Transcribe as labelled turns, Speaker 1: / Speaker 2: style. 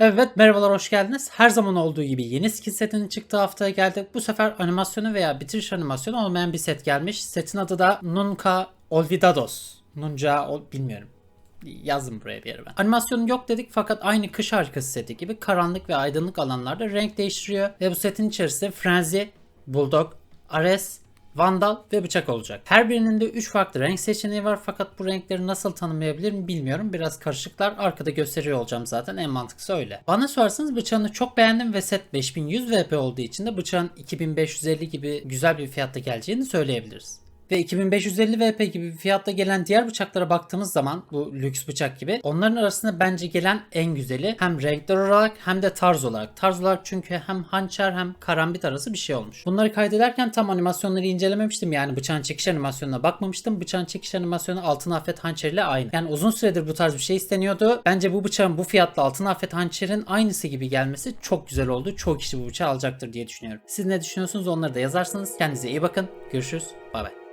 Speaker 1: Evet merhabalar hoş geldiniz. Her zaman olduğu gibi yeni skin setinin çıktığı haftaya geldik. Bu sefer animasyonu veya bitiriş animasyonu olmayan bir set gelmiş. Setin adı da Nunca Olvidados. Nunca ol bilmiyorum. Yazdım buraya bir yere ben. Animasyonu yok dedik fakat aynı kış harikası seti gibi karanlık ve aydınlık alanlarda renk değiştiriyor. Ve bu setin içerisinde Frenzy, Bulldog, Ares, Vandal ve bıçak olacak. Her birinin de 3 farklı renk seçeneği var fakat bu renkleri nasıl tanımlayabilirim bilmiyorum. Biraz karışıklar. Arkada gösteriyor olacağım zaten. En mantıklısı öyle. Bana sorarsanız bıçağını çok beğendim ve set 5100 VP olduğu için de bıçağın 2550 gibi güzel bir fiyatta geleceğini söyleyebiliriz. Ve 2550 VP gibi bir fiyatta gelen diğer bıçaklara baktığımız zaman bu lüks bıçak gibi onların arasında bence gelen en güzeli hem renkler olarak hem de tarz olarak. Tarz olarak çünkü hem hançer hem karambit arası bir şey olmuş. Bunları kaydederken tam animasyonları incelememiştim. Yani bıçağın çekiş animasyonuna bakmamıştım. Bıçağın çekiş animasyonu altın afet hançeriyle aynı. Yani uzun süredir bu tarz bir şey isteniyordu. Bence bu bıçağın bu fiyatla altın afet hançerin aynısı gibi gelmesi çok güzel oldu. Çok kişi bu bıçağı alacaktır diye düşünüyorum. Siz ne düşünüyorsunuz onları da yazarsanız. Kendinize iyi bakın. Görüşürüz. Bay bay.